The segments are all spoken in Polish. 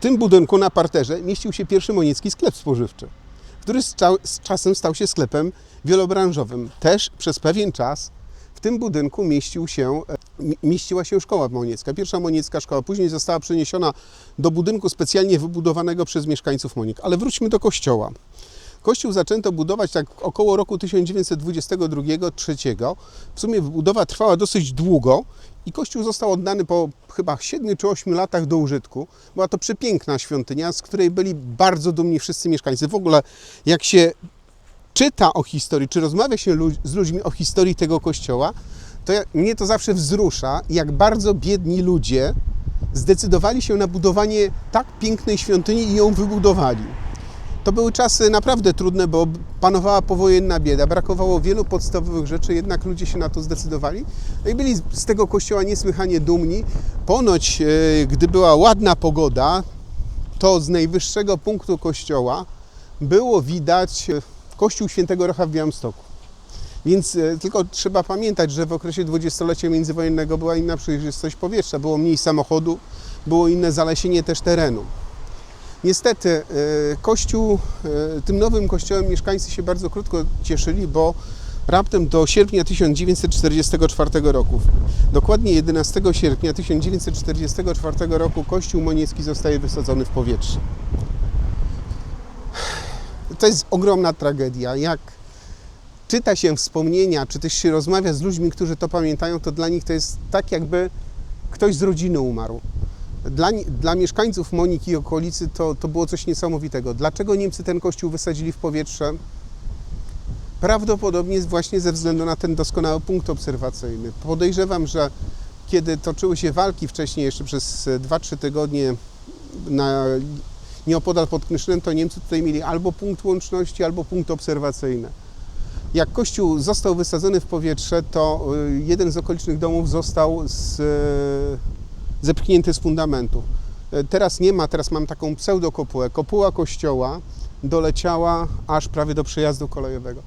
W tym budynku na parterze mieścił się pierwszy moniecki sklep spożywczy, który z, z czasem stał się sklepem wielobranżowym. Też przez pewien czas w tym budynku mieścił się, e, mi- mieściła się szkoła moniecka. Pierwsza moniecka szkoła później została przeniesiona do budynku specjalnie wybudowanego przez mieszkańców Monik. Ale wróćmy do kościoła. Kościół zaczęto budować tak około roku 1922-1923. W sumie budowa trwała dosyć długo i kościół został oddany po chyba 7 czy 8 latach do użytku. Była to przepiękna świątynia, z której byli bardzo dumni wszyscy mieszkańcy. W ogóle jak się czyta o historii, czy rozmawia się z ludźmi o historii tego kościoła, to mnie to zawsze wzrusza, jak bardzo biedni ludzie zdecydowali się na budowanie tak pięknej świątyni i ją wybudowali. To były czasy naprawdę trudne, bo panowała powojenna bieda, brakowało wielu podstawowych rzeczy, jednak ludzie się na to zdecydowali. No i byli z- tego kościoła niesłychanie dumni. Ponoć, e, gdy była ładna pogoda, to z najwyższego punktu kościoła było widać e, kościół świętego Rocha w Białymstoku. Więc e, tylko trzeba pamiętać, że w okresie dwudziestolecia międzywojennego była inna przejrzystość powietrza, było mniej samochodu, było inne zalesienie też terenu. Niestety e, kościół, e, tym nowym kościołem mieszkańcy się bardzo krótko cieszyli, bo raptem do sierpnia 1944 roku, dokładnie 11 sierpnia 1944 roku kościół moniecki zostaje wysadzony w powietrze. To jest ogromna tragedia. Jak czyta się wspomnienia, czy też się rozmawia z ludźmi, którzy to pamiętają, to dla nich to jest tak, jakby ktoś z rodziny umarł. Dla, dla mieszkańców Moniki i okolicy to, to było coś niesamowitego. Dlaczego Niemcy ten kościół wysadzili w powietrze? Prawdopodobnie właśnie ze względu na ten doskonały punkt obserwacyjny. Podejrzewam, że kiedy toczyły się walki wcześniej, jeszcze przez e, 2-3 tygodnie na, nieopodal pod Knyszynem, to Niemcy tutaj mieli albo punkt łączności, albo punkt obserwacyjny. Jak kościół został wysadzony w powietrze, to y, jeden z okolicznych domów został z, y, zepchnięty z fundamentu. Y, Teraz nie ma, teraz mam taką pseudokopułę. Kopuła kościoła doleciała aż prawie do przejazdu kolejowego.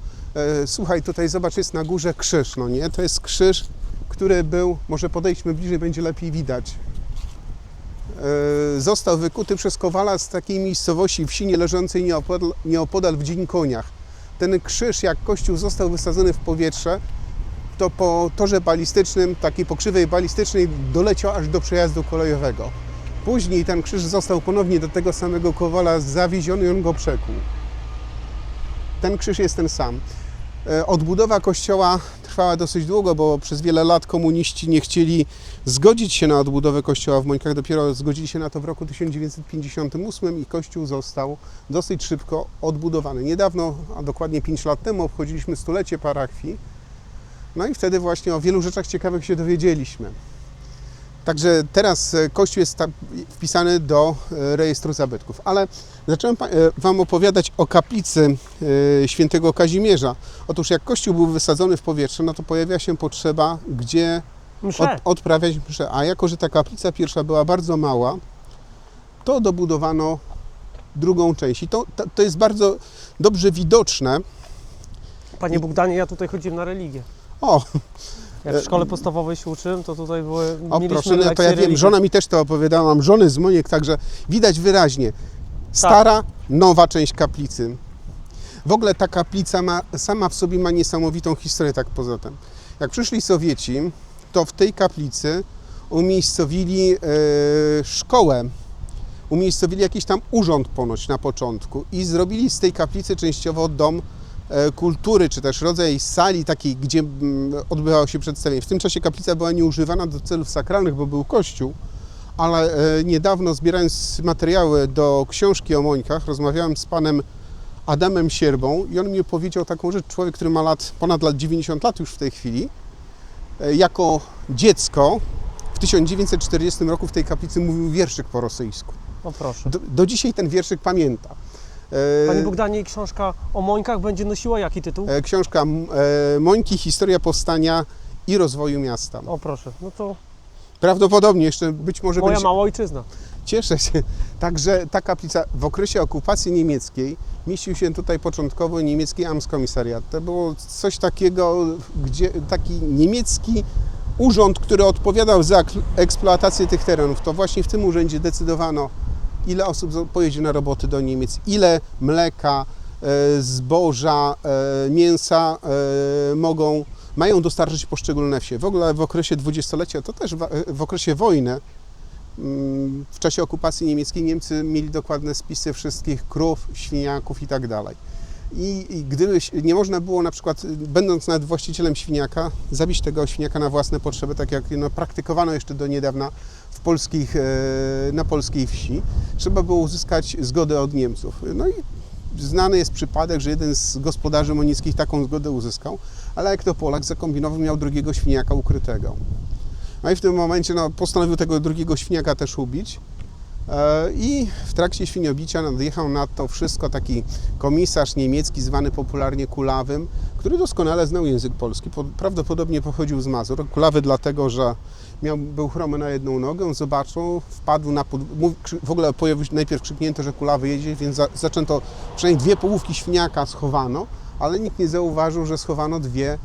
Y, Słuchaj, tutaj zobacz, jest na górze krzyż, no nie? To jest krzyż, który był, może podejdźmy bliżej, będzie lepiej widać. Y, Został wykuty przez Kowala z takiej miejscowości wsi nie leżącej nieopodal, nieopodal w Dzień Koniach ten krzyż, jak kościół został wysadzony w powietrze, to po torze balistycznym, takiej pokrzywej balistycznej, doleciał aż do przejazdu kolejowego. Później ten krzyż został ponownie do tego samego Kowala zawieziony i on go przekuł. Ten krzyż jest ten sam. E, Odbudowa kościoła trwała dosyć długo, bo przez wiele lat komuniści nie chcieli zgodzić się na odbudowę kościoła w Mońkach. Dopiero zgodzili się na to w roku 1958 i kościół został dosyć szybko odbudowany. Niedawno, a dokładnie 5 lat temu, obchodziliśmy stulecie parafii. No i wtedy właśnie o wielu rzeczach ciekawych się dowiedzieliśmy. Także teraz e, kościół jest wpisany do e, rejestru zabytków. Ale zacząłem e, Wam opowiadać o kaplicy świętego Kazimierza. Otóż jak kościół był wysadzony w powietrze, no to pojawia się potrzeba, gdzie od, odprawiać mszę. A jako, że ta kaplica pierwsza była bardzo mała, to dobudowano drugą część. I to, to, to jest bardzo dobrze widoczne. Panie Bogdanie, ja tutaj chodziłem na religię. O, Jak w szkole podstawowej się uczyłem, to tutaj były, o proszę, no to ja wiem, żona mi też to opowiadała, mam żony z Moniek, także widać wyraźnie. Stara, nowa część kaplicy. W ogóle ta kaplica ma, sama w sobie ma niesamowitą historię, tak poza tym. Jak przyszli Sowieci, to w tej kaplicy umiejscowili e, szkołę, umiejscowili jakiś tam urząd ponoć na początku i zrobili z tej kaplicy częściowo dom kultury, czy też rodzaj sali takiej, gdzie mm, odbywało się przedstawienie. W tym czasie kaplica była nieużywana do celów sakralnych, bo był kościół, ale e, niedawno zbierając materiały do książki o Mońkach, rozmawiałem z panem Adamem Sierbą i on mi powiedział taką rzecz, człowiek, który ma lat, ponad lat 90 lat już w tej chwili, e, jako dziecko w 1940 roku w tej kaplicy mówił wierszyk po rosyjsku. O proszę. Do, do dzisiaj ten wierszyk pamięta. E, Panie Bogdanie, książka o Mońkach będzie nosiła jaki tytuł? e, Książka e, Mońki, historia powstania i rozwoju miasta. O proszę, no to Prawdopodobnie jeszcze być może moja będzie... mała ojczyzna. Cieszę się. Także ta kaplica w okresie okupacji niemieckiej mieścił się tutaj początkowo niemiecki Amtskomisariat. To było coś takiego, gdzie taki niemiecki urząd, który odpowiadał za ek- eksploatację tych terenów. To właśnie w tym urzędzie decydowano ile osób pojedzie na roboty do Niemiec, ile mleka, e, zboża, e, mięsa e, mogą, mają dostarczyć poszczególne wsie. W ogóle w okresie dwudziestolecia, to też w okresie wojny, mm, w czasie okupacji niemieckiej Niemcy mieli dokładne spisy wszystkich krów, świniaków i tak dalej. I, gdyby nie można było na przykład, będąc nawet właścicielem świniaka, zabić tego świniaka na własne potrzeby, tak jak no, praktykowano jeszcze do niedawna polskich, e, na polskiej wsi, trzeba było uzyskać zgodę od Niemców. No i znany jest przypadek, że jeden z gospodarzy monickich taką zgodę uzyskał, ale jak to Polak zakombinował, miał drugiego świniaka ukrytego. No i w tym momencie no, postanowił tego drugiego świniaka też ubić. E, I w trakcie świniobicia nadjechał na to wszystko taki komisarz niemiecki, zwany popularnie Kulawym, który doskonale znał język polski. Po- Prawdopodobnie pochodził z Mazur. Kulawy dlatego, że miał, był chromy na jedną nogę, zobaczył, wpadł na pod... W ogóle pojawił się najpierw krzyknięto, że Kulawy jedzie, więc za, zaczęto, przynajmniej dwie połówki świniaka schowano, ale nikt nie zauważył, że schowano dwie e,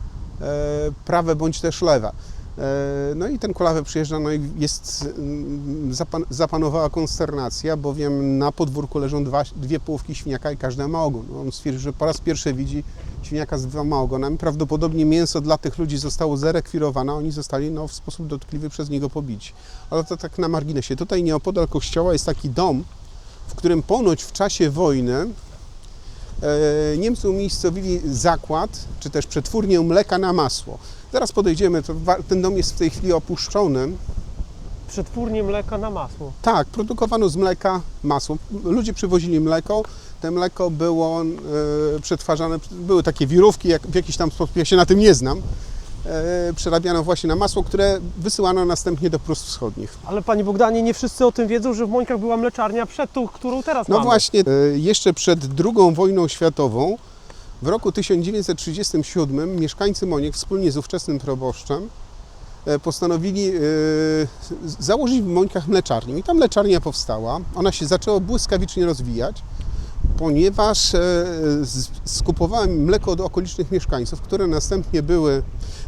prawe bądź też lewe. E, No i ten kulawy przyjeżdża, no i jest, mm, zapan, zapanowała konsternacja, bowiem na podwórku leżą dwa, dwie połówki świniaka i każda ma ogon. On stwierdził, że po raz pierwszy widzi świniaka z dwoma ogonami. Prawdopodobnie mięso dla tych ludzi zostało zarekwirowane, oni zostali no, w sposób dotkliwy przez niego pobici. Ale to tak na marginesie. Tutaj nieopodal kościoła jest taki dom, w którym ponoć w czasie wojny e, Niemcy umiejscowili zakład, czy też przetwórnię mleka na masło. Zaraz podejdziemy, to ten dom jest w tej chwili opuszczony. Przetwórnie mleka na masło. Tak, produkowano z mleka masło. Ludzie przywozili mleko, te mleko było e, przetwarzane, były takie wirówki, jak, w jakiś tam sposób, ja się na tym nie znam, e, przerabiano właśnie na masło, które wysyłano następnie do Prus Wschodnich. Ale Panie Bogdanie, nie wszyscy o tym wiedzą, że w Mońkach była mleczarnia przed tą, którą teraz No mamy. właśnie, e, jeszcze przed II wojną światową, w roku 1937 mieszkańcy Moniek wspólnie z ówczesnym proboszczem e, postanowili e, założyć w Mońkach mleczarnię. I ta mleczarnia powstała. Ona się zaczęła błyskawicznie rozwijać, ponieważ e, skupowałem mleko od okolicznych mieszkańców, które następnie były,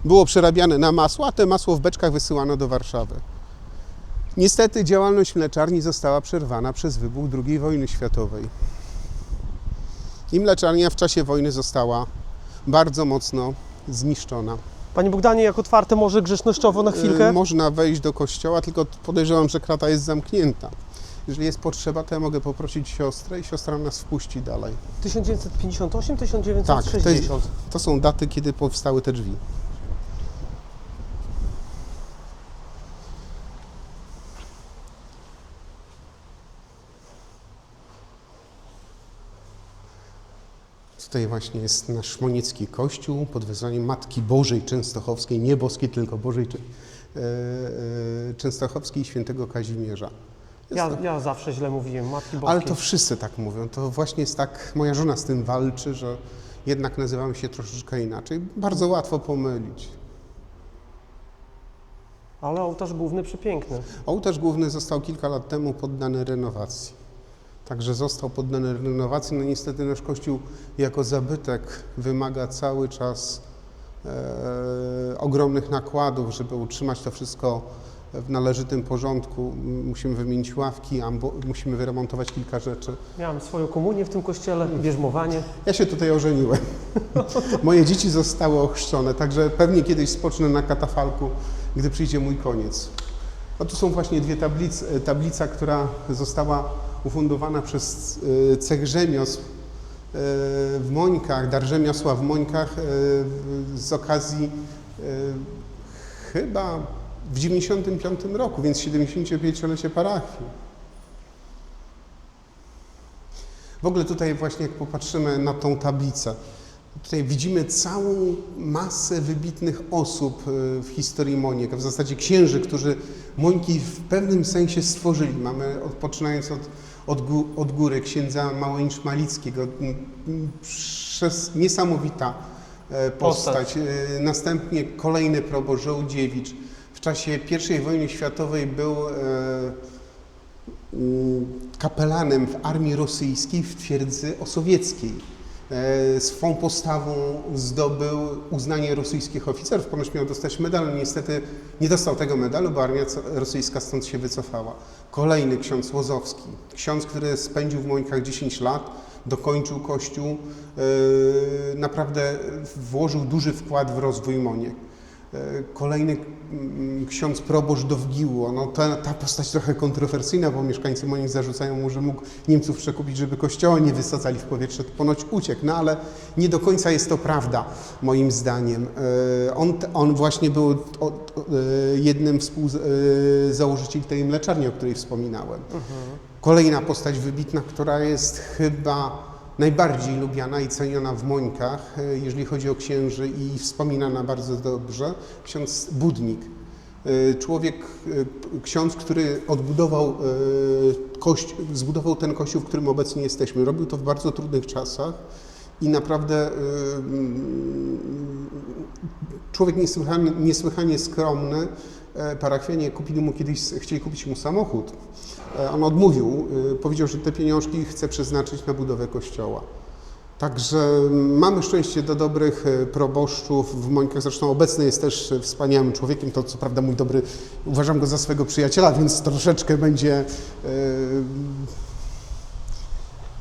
było przerabiane na masło, a te masło w beczkach wysyłano do Warszawy. Niestety działalność mleczarni została przerwana przez wybuch II wojny światowej. I mleczarnia w czasie wojny została bardzo mocno zniszczona. Panie Bogdanie, jak otwarte może grzecznościowo na chwilkę? Y, Można wejść do kościoła, tylko podejrzewam, że krata jest zamknięta. Jeżeli jest potrzeba, to ja mogę poprosić siostrę i siostra nas wpuści dalej. 1958, Tak, 1960. to, jest, to są daty, kiedy powstały te drzwi. Tutaj właśnie jest nasz moniecki kościół pod wezwaniem Matki Bożej Częstochowskiej, nie boskiej, tylko Bożej e, e, Częstochowskiej i świętego Kazimierza. Ja, ja zawsze źle mówiłem, Matki Boskiej. ale to wszyscy tak mówią. To właśnie jest tak, moja żona z tym walczy, że jednak nazywamy się troszeczkę inaczej. Bardzo łatwo pomylić. Ale ołtarz główny przepiękny. Ołtarz główny został kilka lat temu poddany renowacji. Także został poddany renowacji. No niestety nasz kościół jako zabytek wymaga cały czas e, ogromnych nakładów, żeby utrzymać to wszystko w należytym porządku. Musimy wymienić ławki, ambo, musimy wyremontować kilka rzeczy. Miałem swoją komunię w tym kościele, bierzmowanie. Ja się tutaj ożeniłem. Moje dzieci zostały ochrzczone, także pewnie kiedyś spocznę na katafalku, gdy przyjdzie mój koniec. A tu są właśnie dwie tablice. Tablica, która została ufundowana przez e, cech rzemiosł e, w Mońkach, dar rzemiosła w Mońkach w- z okazji chyba w 95 roku, więc 75-lecie parafii. W ogóle tutaj właśnie jak popatrzymy na tą tablicę, tutaj widzimy całą masę wybitnych osób e, w historii Moniek, w zasadzie księży, którzy Mońki w pewnym sensie stworzyli. Mamy, od, poczynając od, od, gó- od góry, księdza Małęcz-Malickiego, m, m, przez niesamowita e, postać. Postać. E, Następnie kolejny proboszcz Żołdziewicz. W czasie I wojny światowej był kapelanem w armii rosyjskiej w twierdzy osowieckiej. E, Swą postawą zdobył uznanie rosyjskich oficerów. Ponoć miał dostać medal, niestety nie dostał tego medalu, bo armia rosyjska stąd się wycofała. Kolejny ksiądz Łozowski, ksiądz, który spędził w Mońkach 10 lat, dokończył kościół, e, naprawdę włożył duży wkład w rozwój Moniek. E, Kolejny ksiądz proboszcz do Wgiło. No, ta, ta postać trochę kontrowersyjna, bo mieszkańcy Monik zarzucają mu, że mógł Niemców przekupić, żeby kościoła nie wysadzali w powietrze. Ponoć uciekł, no ale nie do końca jest to prawda, moim zdaniem. E, On, on właśnie był e, jednym współzałożycieli tej mleczarni, o której wspominałem. Kolejna postać wybitna, która jest chyba najbardziej lubiana i ceniona w Mońkach, e, jeżeli chodzi o księży i wspominana bardzo dobrze, ksiądz Budnik. E, Człowiek, e, ksiądz, który odbudował kościół, zbudował ten kościół, w którym obecnie jesteśmy. Robił to w bardzo trudnych czasach i naprawdę człowiek niesłychanie, niesłychanie skromny. E, Parafianie kupili mu kiedyś, chcieli kupić mu samochód. E, On odmówił, y, powiedział, że te pieniążki chce przeznaczyć na budowę kościoła. Także mamy szczęście do dobrych e, proboszczów w Mońkach. Zresztą obecny jest też e, wspaniałym człowiekiem. To co prawda mój dobry, uważam go za swego przyjaciela, więc troszeczkę będzie. e,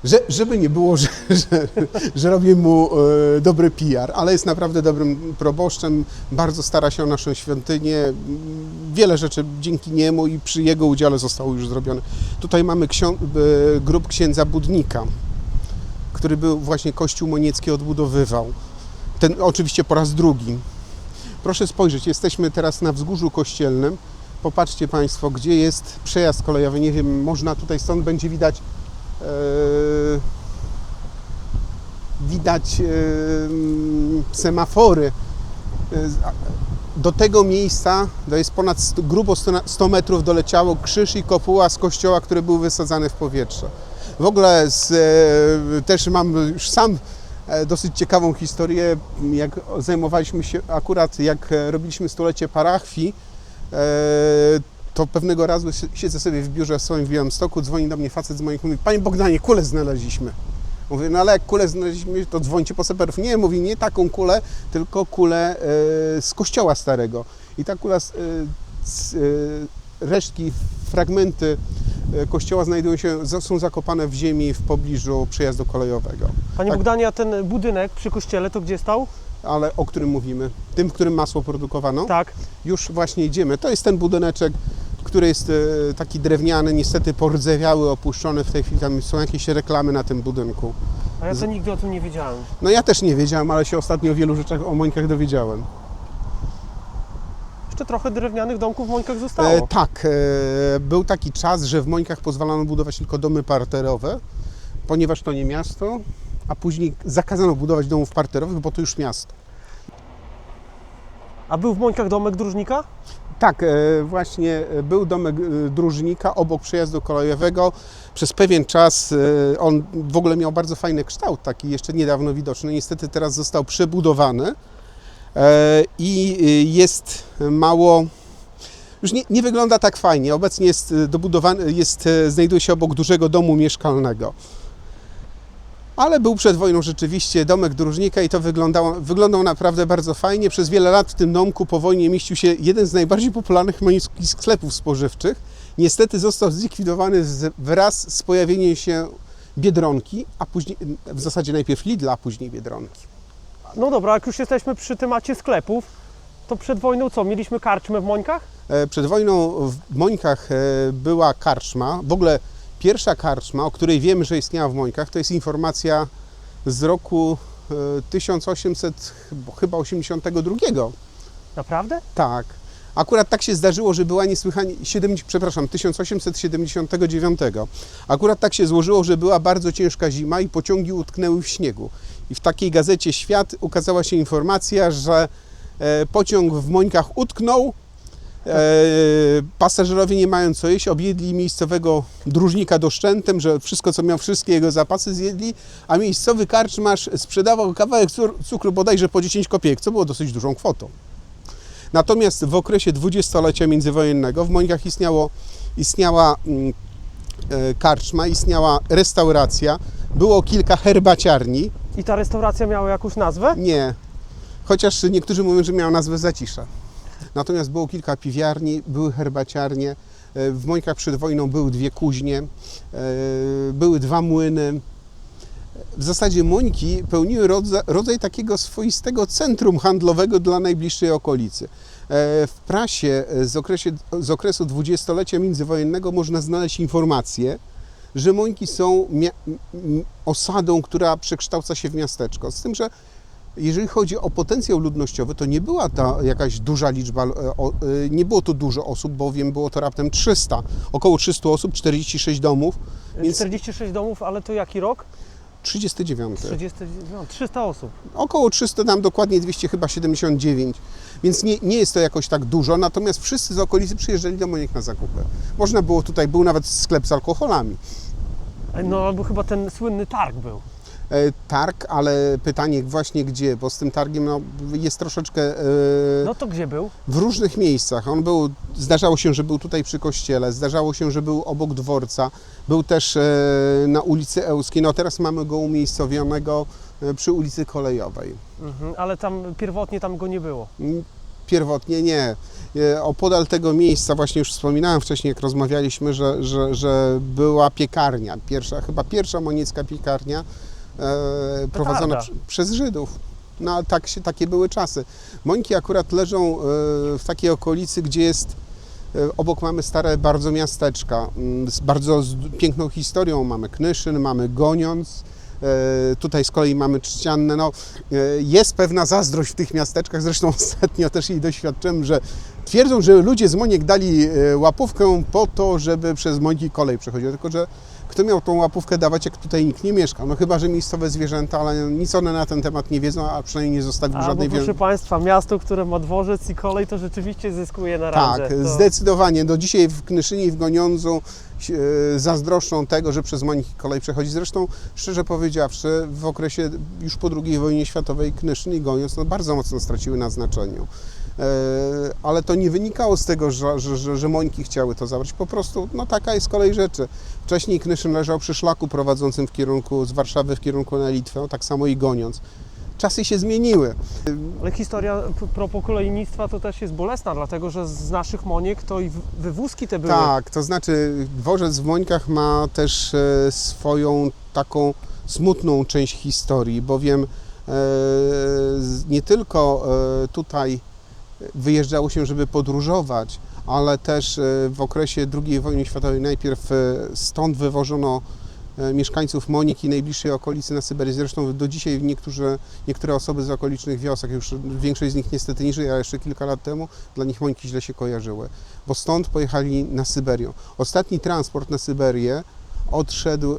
Że, żeby nie było, że, że, że robię mu e, dobry PR, ale jest naprawdę dobrym proboszczem, bardzo stara się o naszą świątynię. Wiele rzeczy dzięki niemu i przy jego udziale zostało już zrobione. Tutaj mamy ksią- e, grób księdza Budnika, który był właśnie Kościół Moniecki odbudowywał. Ten oczywiście po raz drugi. Proszę spojrzeć, jesteśmy teraz na wzgórzu kościelnym. Popatrzcie Państwo, gdzie jest przejazd kolejowy. Nie wiem, można tutaj stąd będzie widać e, widać semafory. E, Do tego miejsca, to jest ponad 100, grubo 100 na- 100 metrów, doleciało krzyż i kopuła z kościoła, który był wysadzany w powietrze. W ogóle z, e, też mam już sam e, dosyć ciekawą historię, jak zajmowaliśmy się akurat, jak robiliśmy stulecie parachwii, e, to pewnego razu si- siedzę sobie w biurze swoim w Białymstoku, dzwoni do mnie facet z moich mówi, Panie Bogdanie, kulę znaleźliśmy. Mówię, no ale jak kulę znaleźliśmy, to dzwońcie po saperów. Nie, mówi, nie taką kulę, tylko kulę e, z kościoła starego. I ta kula, z, z, e, resztki, fragmenty kościoła znajdują się, są zakopane w ziemi w pobliżu przejazdu kolejowego. Panie Tak. Bogdanie, a ten budynek przy kościele to gdzie stał? Ale o którym mówimy? Tym, w którym masło produkowano? Tak. Już właśnie idziemy. To jest ten budyneczek, który jest e, taki drewniany, niestety pordzewiały, opuszczony. W tej chwili tam są jakieś reklamy na tym budynku. A ja to nigdy o tym nie wiedziałem. No ja też nie wiedziałem, ale się ostatnio o wielu rzeczach o Mońkach dowiedziałem. Jeszcze trochę drewnianych domków w Mońkach zostało. E, tak, e, był taki czas, że w Mońkach pozwalano budować tylko domy parterowe, ponieważ to nie miasto, a później zakazano budować domów parterowych, bo to już miasto. A był w Mońkach domek dróżnika? Tak, e, właśnie e, był domek e, dróżnika obok przejazdu kolejowego. Przez pewien czas on w ogóle miał bardzo fajny kształt, taki jeszcze niedawno widoczny. Niestety teraz został przebudowany i jest mało. Już nie, nie wygląda tak fajnie. Obecnie jest dobudowany, jest, znajduje się obok dużego domu mieszkalnego. Ale był przed wojną rzeczywiście domek dróżnika i to wyglądało, wyglądał naprawdę bardzo fajnie. Przez wiele lat w tym domku po wojnie mieścił się jeden z najbardziej popularnych monickich sklepów spożywczych. Niestety został zlikwidowany wraz z pojawieniem się Biedronki, a później, w zasadzie najpierw Lidla, a później Biedronki. No dobra, jak już jesteśmy przy temacie sklepów, to przed wojną co, mieliśmy karczmę w Mońkach? E, Przed wojną w Mońkach e, była karczma. W ogóle pierwsza karczma, o której wiemy, że istniała w Mońkach, to jest informacja z roku e, 1800, chyba 82. Naprawdę? Tak. Akurat tak się zdarzyło, że była niesłychanie, 7, przepraszam, 1879. Akurat tak się złożyło, że była bardzo ciężka zima i pociągi utknęły w śniegu. I w takiej gazecie Świat ukazała się informacja, że e, pociąg w Mońkach utknął, e, pasażerowie nie mają co jeść, objedli miejscowego dróżnika doszczętem, że wszystko co miał, wszystkie jego zapasy zjedli, a miejscowy karczmarz sprzedawał kawałek cukru bodajże po 10 kopiek, co było dosyć dużą kwotą. Natomiast w okresie dwudziestolecia międzywojennego w Mońkach istniało, istniała mm, e, karczma, istniała restauracja, było kilka herbaciarni. I ta restauracja miała jakąś nazwę? Nie. Chociaż niektórzy mówią, że miała nazwę Zacisza. Natomiast było kilka piwiarni, były herbaciarnie. e, W Mońkach przed wojną były dwie kuźnie, e, były dwa młyny. W zasadzie Mońki pełniły rodza- rodzaj takiego swoistego centrum handlowego dla najbliższej okolicy. E, W prasie z, okresie, z okresu dwudziestolecia międzywojennego można znaleźć informacje, że Mońki są osadą, która przekształca się w miasteczko. Z tym, że jeżeli chodzi o potencjał ludnościowy, to nie była ta jakaś duża liczba, e, e, nie było to dużo osób, bowiem było to raptem 300, około 300 osób, 46 domów, Więc- 46 domów, ale to jaki rok? 39. 30, no, 300 osób. Około 300, tam dokładnie 200, chyba 79, więc nie, nie jest to jakoś tak dużo, natomiast wszyscy z okolicy przyjeżdżali do Moniek na zakupy. Można było tutaj, był nawet sklep z alkoholami. No albo chyba ten słynny targ był. E, Targ, ale pytanie właśnie gdzie, bo z tym targiem no, jest troszeczkę e, No to gdzie był? w różnych miejscach. On był, zdarzało się, że był tutaj przy kościele, zdarzało się, że był obok dworca, był też e, na ulicy Ełskiej. No teraz mamy go umiejscowionego przy ulicy Kolejowej. Mhm, ale tam pierwotnie tam go nie było. Mm, Pierwotnie nie. Opodal tego miejsca, właśnie już wspominałem wcześniej, jak rozmawialiśmy, że, że, że była piekarnia, pierwsza, chyba pierwsza moniecka piekarnia e, prowadzona przez Żydów. No tak się, takie były czasy. Mońki akurat leżą e, w takiej okolicy, gdzie jest e, Obok mamy stare bardzo miasteczka mm, z bardzo z piękną historią. Mamy Knyszyn, mamy Goniąc, tutaj z kolei mamy Trzcianne. No, jest pewna zazdrość w tych miasteczkach, zresztą ostatnio też jej doświadczyłem, że twierdzą, że ludzie z Moniek dali łapówkę po to, żeby przez Mońki kolej przechodziła, tylko że kto miał tą łapówkę dawać, jak tutaj nikt nie mieszka? No chyba, że miejscowe zwierzęta, ale nic one na ten temat nie wiedzą, a przynajmniej nie zostawił A, żadnej proszę wi- Państwa, miasto, które ma dworzec i kolej, to rzeczywiście zyskuje na Tak, randze. to... zdecydowanie. Do dzisiaj w Knyszynie i w Goniądzu e, zazdroszczą tego, że przez Moniki kolej przechodzi. Zresztą, szczerze powiedziawszy, w okresie już po II wojnie światowej Knyszyn i Goniądz no, bardzo mocno straciły na znaczeniu. E, Ale to nie wynikało z tego, że, że, że, Mońki chciały to zabrać. Po prostu, no taka jest kolej rzeczy. Wcześniej Knyszyn leżał przy szlaku prowadzącym w kierunku z Warszawy w kierunku na Litwę, tak samo i Goniądz. Czasy się zmieniły. Ale historia propos kolejnictwa to też jest bolesna, dlatego że z naszych moniek to i wywózki te były. Tak, to znaczy dworzec w Mońkach ma też e, swoją taką smutną część historii, bowiem e, nie tylko tutaj wyjeżdżało się, żeby podróżować, ale też e, w okresie II wojny światowej najpierw e, stąd wywożono e, mieszkańców Monik i najbliższej okolicy na Syberię. Zresztą do dzisiaj niektórzy, niektóre osoby z okolicznych wiosek, już większość z nich niestety nie żyje, ale jeszcze kilka lat temu dla nich Mońki źle się kojarzyły, bo stąd pojechali na Syberię. Ostatni transport na Syberię odszedł, e,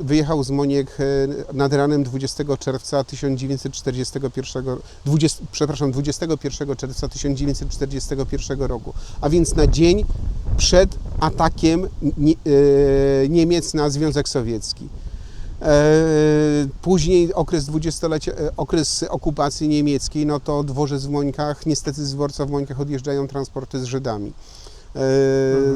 wyjechał z Moniek e, nad ranem 20 czerwca 1941, 20, przepraszam, 21 czerwca 1941 roku, a więc na dzień przed atakiem e, Niemiec na Związek Sowiecki. Później okres dwudziestolecia, e, okres okupacji niemieckiej, no to dworzec w Mońkach, niestety z dworca w Mońkach odjeżdżają transporty z Żydami. E,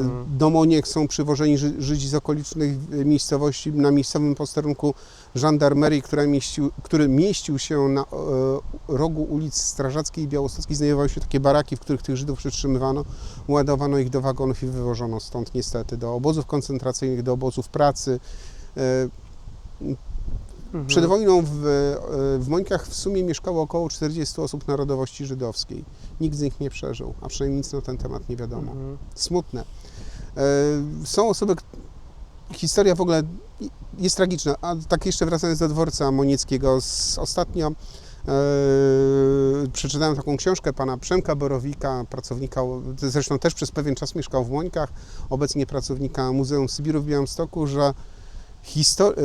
Mhm. Do Moniek są przywożeni Ży- Żydzi z okolicznych e, miejscowości na miejscowym posterunku żandarmerii, mieścił, który mieścił się na e, rogu ulic Strażackiej i Białostockiej. Znajdowały się takie baraki, w których tych Żydów przetrzymywano, ładowano ich do wagonów i wywożono stąd niestety do obozów koncentracyjnych, do obozów pracy. E, Mhm. przed wojną w, e, w Mońkach w sumie mieszkało około 40 osób narodowości żydowskiej. Nikt z nich nie przeżył, a przynajmniej nic na ten temat nie wiadomo. Mhm. Smutne. E, Są osoby, historia w ogóle jest tragiczna, a tak jeszcze wracając do dworca monieckiego, z, ostatnio e, przeczytałem taką książkę pana Przemka Borowika, pracownika, zresztą też przez pewien czas mieszkał w Mońkach, obecnie pracownika Muzeum Sybiru w Białymstoku, że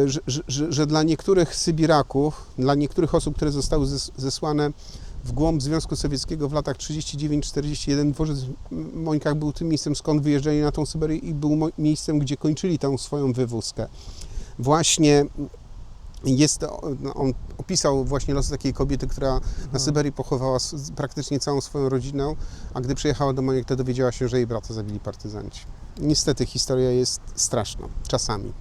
że, że, że, że dla niektórych Sybiraków, dla niektórych osób, które zostały zes- zesłane w głąb Związku Sowieckiego w latach 39-41 dworzec w Mońkach był tym miejscem, skąd wyjeżdżali na tą Syberię i był miejscem, gdzie kończyli tę swoją wywózkę. Właśnie jest, no, on opisał właśnie los takiej kobiety, która na Syberii pochowała praktycznie całą swoją rodzinę, a gdy przyjechała do Moniek, to dowiedziała się, że jej brata zabili partyzanci. Niestety historia jest straszna, czasami.